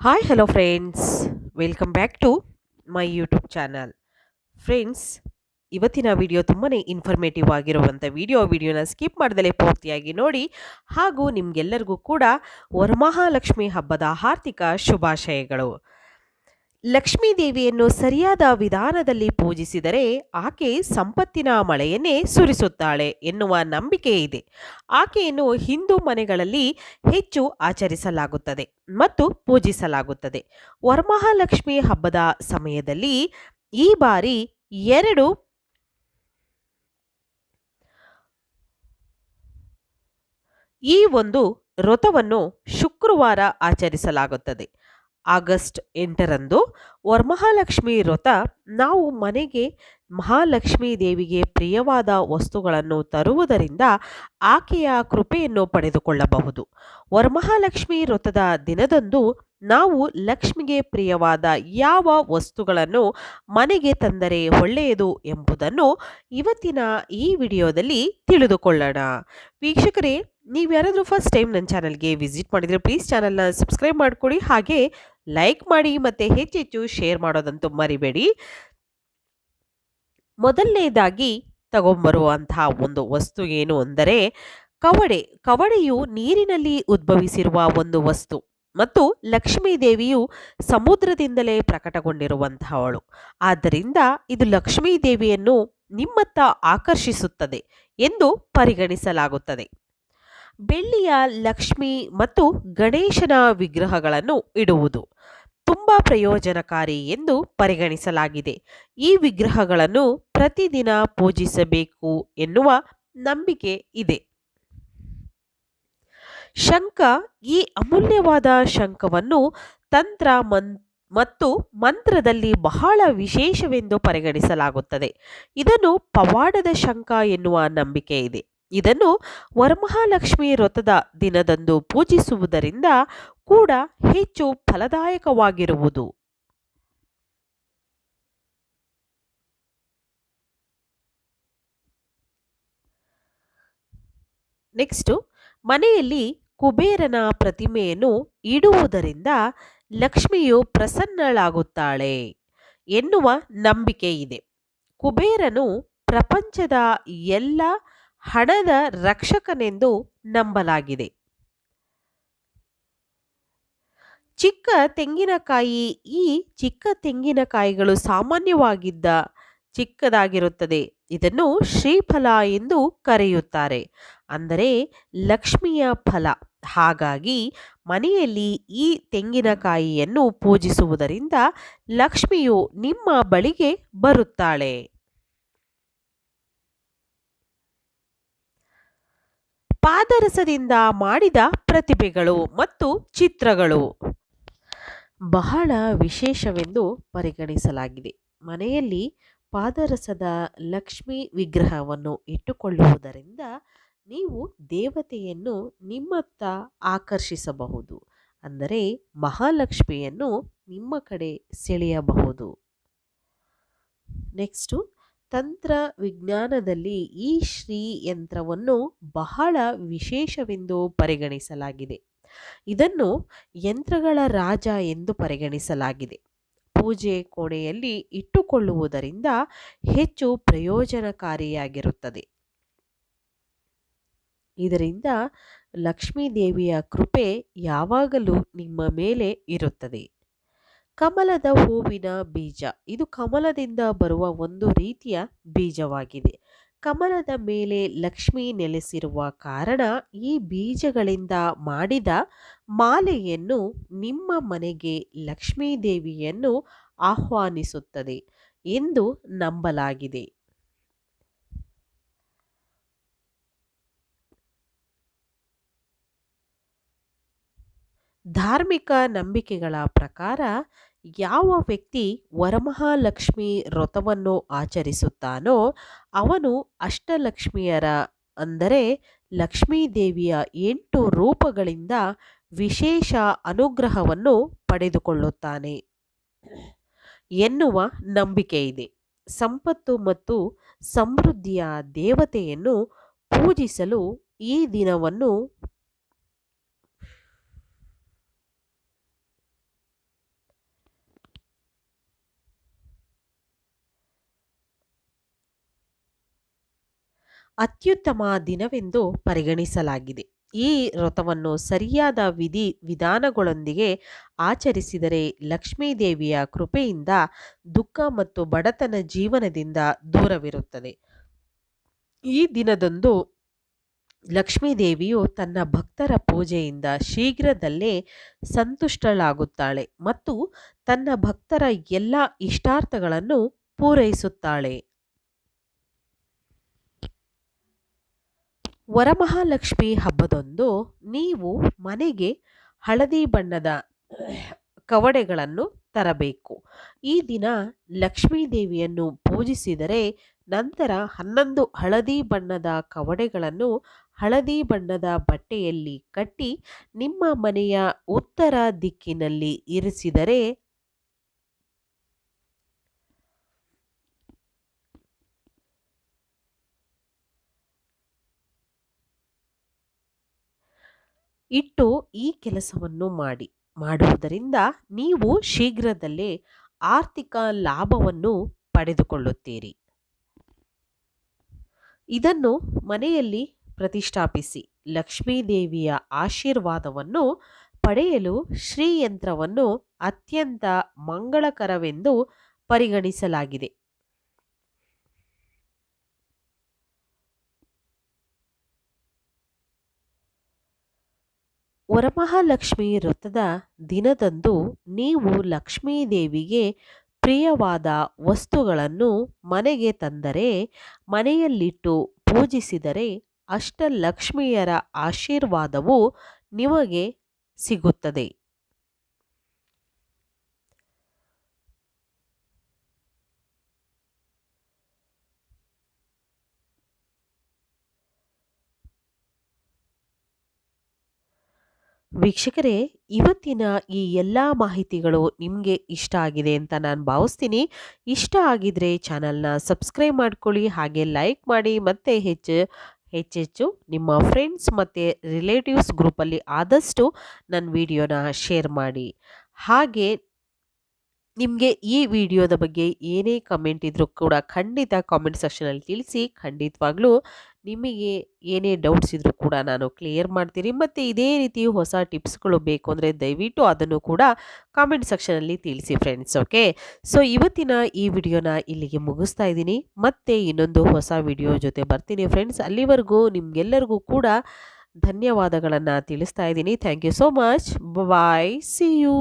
Hi hello friends welcome back to my YouTube channel friends ಇವತ್ತಿನ video ತುಂಬಾ informative ಆಗಿರುವಂಥ video ವಿಡಿಯೋನ skip ಮಾಡ್ದಲೇ ಪೂರ್ತಿಯಾಗಿ ನೋಡಿ, ಹಾಗೂ ನಿಮಗೆಲ್ಲರಿಗೂ ಕೂಡ ವರಮಹಾಲಕ್ಷ್ಮಿ ಹಬ್ಬದ ಆರ್ಥಿಕ ಶುಭಾಶಯಗಳು. ಲಕ್ಷ್ಮೀ ದೇವಿಯನ್ನು ಸರಿಯಾದ ವಿಧಾನದಲ್ಲಿ ಪೂಜಿಸಿದರೆ ಆಕೆ ಸಂಪತ್ತಿನ ಮಳೆಯನ್ನೇ ಸುರಿಸುತ್ತಾಳೆ ಎನ್ನುವ ನಂಬಿಕೆ ಇದೆ. ಆಕೆಯನ್ನು ಹಿಂದೂ ಮನೆಗಳಲ್ಲಿ ಹೆಚ್ಚು ಆಚರಿಸಲಾಗುತ್ತದೆ ಮತ್ತು ಪೂಜಿಸಲಾಗುತ್ತದೆ. ವರಮಹಾಲಕ್ಷ್ಮಿ ಹಬ್ಬದ ಸಮಯದಲ್ಲಿ ಈ ಬಾರಿ ಎರಡು ಈ ಒಂದು ವ್ರತವನ್ನು ಶುಕ್ರವಾರ ಆಚರಿಸಲಾಗುತ್ತದೆ. ಆಗಸ್ಟ್ ಎಂಟರಂದು ವರಮಹಾಲಕ್ಷ್ಮಿ ವ್ರತ. ನಾವು ಮನೆಗೆ ಮಹಾಲಕ್ಷ್ಮೀ ದೇವಿಗೆ ಪ್ರಿಯವಾದ ವಸ್ತುಗಳನ್ನು ತರುವುದರಿಂದ ಆಕೆಯ ಕೃಪೆಯನ್ನು ಪಡೆದುಕೊಳ್ಳಬಹುದು. ವರಮಹಾಲಕ್ಷ್ಮಿ ವ್ರತದ ದಿನದಂದು ನಾವು ಲಕ್ಷ್ಮಿಗೆ ಪ್ರಿಯವಾದ ಯಾವ ವಸ್ತುಗಳನ್ನು ಮನೆಗೆ ತಂದರೆ ಒಳ್ಳೆಯದು ಎಂಬುದನ್ನು ಇವತ್ತಿನ ಈ ವಿಡಿಯೋದಲ್ಲಿ ತಿಳಿದುಕೊಳ್ಳೋಣ. ವೀಕ್ಷಕರೇ ನೀವು ಯಾರಾದರೂ ಫಸ್ಟ್ ಟೈಮ್ ನನ್ನ ಚಾನಲ್ಗೆ ವಿಸಿಟ್ ಮಾಡಿದರೆ ಪ್ಲೀಸ್ ಚಾನಲ್ನ ಸಬ್ಸ್ಕ್ರೈಬ್ ಮಾಡಿಕೊಡಿ. ಹಾಗೆ ಲೈಕ್ ಮಾಡಿ ಮತ್ತು ಹೆಚ್ಚೆಚ್ಚು ಶೇರ್ ಮಾಡೋದಂತೂ ಮರಿಬೇಡಿ. ಮೊದಲನೇದಾಗಿ ತಗೊಂಬರುವಂತಹ ಒಂದು ವಸ್ತು ಏನು ಅಂದರೆ ಕವಡೆ. ಕವಡೆಯು ನೀರಿನಲ್ಲಿ ಉದ್ಭವಿಸಿರುವ ಒಂದು ವಸ್ತು ಮತ್ತು ಲಕ್ಷ್ಮೀ ದೇವಿಯು ಸಮುದ್ರದಿಂದಲೇ ಪ್ರಕಟಗೊಂಡಿರುವಂತಹವಳು. ಆದ್ದರಿಂದ ಇದು ಲಕ್ಷ್ಮೀ ದೇವಿಯನ್ನು ನಿಮ್ಮತ್ತ ಆಕರ್ಷಿಸುತ್ತದೆ ಎಂದು ಪರಿಗಣಿಸಲಾಗುತ್ತದೆ. ಬೆಳ್ಳಿಯ ಲಕ್ಷ್ಮಿ ಮತ್ತು ಗಣೇಶನ ವಿಗ್ರಹಗಳನ್ನು ಇಡುವುದು ತುಂಬ ಪ್ರಯೋಜನಕಾರಿ ಎಂದು ಪರಿಗಣಿಸಲಾಗಿದೆ. ಈ ವಿಗ್ರಹಗಳನ್ನು ಪ್ರತಿದಿನ ಪೂಜಿಸಬೇಕು ಎನ್ನುವ ನಂಬಿಕೆ ಇದೆ. ಶಂಖ ಈ ಅಮೂಲ್ಯವಾದ ಶಂಖವನ್ನು ತಂತ್ರ ಮನ್, ಮತ್ತು ಮಂತ್ರದಲ್ಲಿ ಬಹಳ ವಿಶೇಷವೆಂದು ಪರಿಗಣಿಸಲಾಗುತ್ತದೆ. ಇದನ್ನು ಪವಾಡದ ಶಂಖ ಎನ್ನುವ ನಂಬಿಕೆ ಇದೆ. ಇದನ್ನು ವರಮಹಾಲಕ್ಷ್ಮಿ ವ್ರತದ ದಿನದಂದು ಪೂಜಿಸುವುದರಿಂದ ಕೂಡ ಹೆಚ್ಚು ಫಲದಾಯಕವಾಗಿರುವುದು. ನೆಕ್ಸ್ಟು, ಮನೆಯಲ್ಲಿ ಕುಬೇರನ ಪ್ರತಿಮೆಯನ್ನು ಇಡುವುದರಿಂದ ಲಕ್ಷ್ಮಿಯು ಪ್ರಸನ್ನಳಾಗುತ್ತಾಳೆ ಎನ್ನುವ ನಂಬಿಕೆ ಇದೆ ಕುಬೇರನು ಪ್ರಪಂಚದ ಎಲ್ಲ ಹಣದ ರಕ್ಷಕನೆಂದು ನಂಬಲಾಗಿದೆ. ಚಿಕ್ಕ ತೆಂಗಿನಕಾಯಿ, ಈ ಚಿಕ್ಕ ತೆಂಗಿನಕಾಯಿಗಳು ಸಾಮಾನ್ಯವಾಗಿದ್ದ ಚಿಕ್ಕದಾಗಿರುತ್ತದೆ. ಇದನ್ನು ಶ್ರೀಫಲ ಎಂದು ಕರೆಯುತ್ತಾರೆ. ಅಂದರೆ ಲಕ್ಷ್ಮಿಯ ಫಲ. ಹಾಗಾಗಿ ಮನೆಯಲ್ಲಿ ಈ ತೆಂಗಿನಕಾಯಿಯನ್ನು ಪೂಜಿಸುವುದರಿಂದ ಲಕ್ಷ್ಮಿಯು ನಿಮ್ಮ ಬಳಿಗೆ ಬರುತ್ತಾಳೆ. ಪಾದರಸದಿಂದ ಮಾಡಿದ ಪ್ರತಿಭೆಗಳು ಮತ್ತು ಚಿತ್ರಗಳು. ಬಹಳ ವಿಶೇಷವೆಂದು ಪರಿಗಣಿಸಲಾಗಿದೆ. ಮನೆಯಲ್ಲಿ ಪಾದರಸದ ಲಕ್ಷ್ಮಿ ವಿಗ್ರಹವನ್ನು ಇಟ್ಟುಕೊಳ್ಳುವುದರಿಂದ ನೀವು ದೇವತೆಯನ್ನು ನಿಮ್ಮತ್ತ ಆಕರ್ಷಿಸಬಹುದು. ಅಂದರೆ ಮಹಾಲಕ್ಷ್ಮಿಯನ್ನು ನಿಮ್ಮ ಕಡೆ ಸೆಳೆಯಬಹುದು. ನೆಕ್ಸ್ಟು ತಂತ್ರ ವಿಜ್ಞಾನದಲ್ಲಿ ಈ ಶ್ರೀ ಯಂತ್ರವನ್ನು ಬಹಳ ವಿಶೇಷವೆಂದು ಪರಿಗಣಿಸಲಾಗಿದೆ. ಇದನ್ನು ಯಂತ್ರಗಳ ರಾಜ ಎಂದು ಪರಿಗಣಿಸಲಾಗಿದೆ. ಪೂಜೆ ಕೋಣೆಯಲ್ಲಿ ಇಟ್ಟುಕೊಳ್ಳುವುದರಿಂದ ಹೆಚ್ಚು ಪ್ರಯೋಜನಕಾರಿಯಾಗಿರುತ್ತದೆ. ಇದರಿಂದ ಲಕ್ಷ್ಮೀ ದೇವಿಯ ಕೃಪೆ ಯಾವಾಗಲೂ ನಿಮ್ಮ ಮೇಲೆ ಇರುತ್ತದೆ. ಕಮಲದ ಹೂವಿನ ಬೀಜ. ಇದು ಕಮಲದಿಂದ ಬರುವ ಒಂದು ರೀತಿಯ ಬೀಜವಾಗಿದೆ. ಕಮಲದ ಮೇಲೆ ಲಕ್ಷ್ಮಿ ನೆಲೆಸಿರುವ ಕಾರಣ ಈ ಬೀಜಗಳಿಂದ ಮಾಡಿದ ಮಾಲೆಯನ್ನು ನಿಮ್ಮ ಮನೆಗೆ ಲಕ್ಷ್ಮೀ ದೇವಿಯನ್ನು ಆಹ್ವಾನಿಸುತ್ತದೆ ಎಂದು ನಂಬಲಾಗಿದೆ. ಧಾರ್ಮಿಕ ನಂಬಿಕೆಗಳ ಪ್ರಕಾರ ಯಾವ ವ್ಯಕ್ತಿ ವರಮಹಾಲಕ್ಷ್ಮಿ ವ್ರತವನ್ನು ಆಚರಿಸುತ್ತಾನೋ ಅವನು ಅಷ್ಟಲಕ್ಷ್ಮಿಯರ ಅಂದರೆ ಲಕ್ಷ್ಮೀದೇವಿಯ ಎಂಟು ರೂಪಗಳಿಂದ ವಿಶೇಷ ಅನುಗ್ರಹವನ್ನು ಪಡೆದುಕೊಳ್ಳುತ್ತಾನೆ. ಎನ್ನುವ ನಂಬಿಕೆ ಇದೆ. ಸಂಪತ್ತು ಮತ್ತು ಸಮೃದ್ಧಿಯ ದೇವತೆಯನ್ನು ಪೂಜಿಸಲು ಈ ದಿನವನ್ನು ಅತ್ಯುತ್ತಮ ದಿನವೆಂದು ಪರಿಗಣಿಸಲಾಗಿದೆ. ಈ ವ್ರತವನ್ನು ಸರಿಯಾದ ವಿಧಿ, ವಿಧಾನಗಳೊಂದಿಗೆ ಆಚರಿಸಿದರೆ ಲಕ್ಷ್ಮೀದೇವಿಯ ಕೃಪೆಯಿಂದ ದುಃಖ ಮತ್ತು ಬಡತನ ಜೀವನದಿಂದ ದೂರವಿರುತ್ತದೆ. ಈ ದಿನದಂದು ಲಕ್ಷ್ಮೀದೇವಿಯು ತನ್ನ ಭಕ್ತರ ಪೂಜೆಯಿಂದ ಶೀಘ್ರದಲ್ಲೇ ಸಂತುಷ್ಟಳಾಗುತ್ತಾಳೆ ಮತ್ತು ತನ್ನ ಭಕ್ತರ ಎಲ್ಲ ಇಷ್ಟಾರ್ಥಗಳನ್ನು ಪೂರೈಸುತ್ತಾಳೆ. ವರಮಹಾಲಕ್ಷ್ಮಿ ಹಬ್ಬದಂದು ನೀವು ಮನೆಗೆ ಹಳದಿ ಬಣ್ಣದ ಕವಡೆಗಳನ್ನು ತರಬೇಕು. ಈ ದಿನ ಲಕ್ಷ್ಮೀದೇವಿಯನ್ನು ಪೂಜಿಸಿದರೆ ನಂತರ ಹನ್ನೊಂದು ಹಳದಿ ಬಣ್ಣದ ಕವಡೆಗಳನ್ನು ಹಳದಿ ಬಣ್ಣದ ಬಟ್ಟೆಯಲ್ಲಿ ಕಟ್ಟಿ ನಿಮ್ಮ ಮನೆಯ ಉತ್ತರ ದಿಕ್ಕಿನಲ್ಲಿ ಇರಿಸಿದರೆ ಇಟ್ಟು ಈ ಕೆಲಸವನ್ನು ಮಾಡಿ, ಮಾಡುವುದರಿಂದ ನೀವು ಶೀಘ್ರದಲ್ಲೇ ಆರ್ಥಿಕ ಲಾಭವನ್ನು ಪಡೆದುಕೊಳ್ಳುತ್ತೀರಿ. ಇದನ್ನು ಮನೆಯಲ್ಲಿ ಪ್ರತಿಷ್ಠಾಪಿಸಿ, ಲಕ್ಷ್ಮೀದೇವಿಯ ಆಶೀರ್ವಾದವನ್ನು ಪಡೆಯಲು ಶ್ರೀಯಂತ್ರವನ್ನು ಅತ್ಯಂತ ಮಂಗಳಕರವೆಂದು ಪರಿಗಣಿಸಲಾಗಿದೆ. ವರಮಹಾಲಕ್ಷ್ಮಿ ವ್ರತದ ದಿನದಂದು ನೀವು ಲಕ್ಷ್ಮೀದೇವಿಗೆ ಪ್ರಿಯವಾದ ವಸ್ತುಗಳನ್ನು ಮನೆಗೆ ತಂದರೆ, ಮನೆಯಲ್ಲಿಟ್ಟು ಪೂಜಿಸಿದರೆ ಅಷ್ಟಲಕ್ಷ್ಮಿಯರ ಆಶೀರ್ವಾದವು ನಿಮಗೆ ಸಿಗುತ್ತದೆ. ವೀಕ್ಷಕರೇ, ಇವತ್ತಿನ ಈ ಎಲ್ಲ ಮಾಹಿತಿಗಳು ನಿಮಗೆ ಇಷ್ಟ ಆಗಿದೆ ಅಂತ ನಾನು ಭಾವಿಸ್ತೀನಿ. ಇಷ್ಟ ಆಗಿದ್ರೆ ಚಾನಲ್ನ ಸಬ್ಸ್ಕ್ರೈಬ್ ಮಾಡ್ಕೊಳ್ಳಿ, ಹಾಗೆ ಲೈಕ್ ಮಾಡಿ, ಮತ್ತೆ ಹೆಚ್ಚು, ಹೆಚ್ಚೆಚ್ಚು ನಿಮ್ಮ ಫ್ರೆಂಡ್ಸ್ ಮತ್ತು ರಿಲೇಟಿವ್ಸ್ ಗ್ರೂಪಲ್ಲಿ ಆದಷ್ಟು ನನ್ನ ವಿಡಿಯೋನ ಶೇರ್ ಮಾಡಿ. ಹಾಗೆ ನಿಮಗೆ ಈ ವಿಡಿಯೋದ ಬಗ್ಗೆ ಏನೇ ಕಮೆಂಟ್ ಇದ್ದರೂ ಕೂಡ ಖಂಡಿತ ಕಾಮೆಂಟ್ ಸೆಕ್ಷನಲ್ಲಿ ತಿಳಿಸಿ, ಖಂಡಿತವಾಗ್ಲೂ ನಿಮಗೆ ಏನೇ ಡೌಟ್ಸ್ ಇದ್ದರೂ ಕೂಡ ನಾನು ಕ್ಲಿಯರ್ ಮಾಡ್ತೀನಿ. ಮತ್ತು ಇದೇ ರೀತಿ ಹೊಸ ಟಿಪ್ಸ್ಗಳು ಬೇಕು ಅಂದರೆ ದಯವಿಟ್ಟು ಅದನ್ನು ಕೂಡ ಕಾಮೆಂಟ್ ಸೆಕ್ಷನಲ್ಲಿ ತಿಳಿಸಿ ಫ್ರೆಂಡ್ಸ್ ಓಕೆ ಸೊ ಇವತ್ತಿನ ಈ ವಿಡಿಯೋನ ಇಲ್ಲಿಗೆ ಮುಗಿಸ್ತಾ ಇದ್ದೀನಿ. ಮತ್ತೆ ಇನ್ನೊಂದು ಹೊಸ ವಿಡಿಯೋ ಜೊತೆ ಬರ್ತೀನಿ ಫ್ರೆಂಡ್ಸ್ ಅಲ್ಲಿವರೆಗೂ ನಿಮಗೆಲ್ಲರಿಗೂ ಕೂಡ ಧನ್ಯವಾದಗಳನ್ನು ತಿಳಿಸ್ತಾ ಇದ್ದೀನಿ. Thank you so much bye see you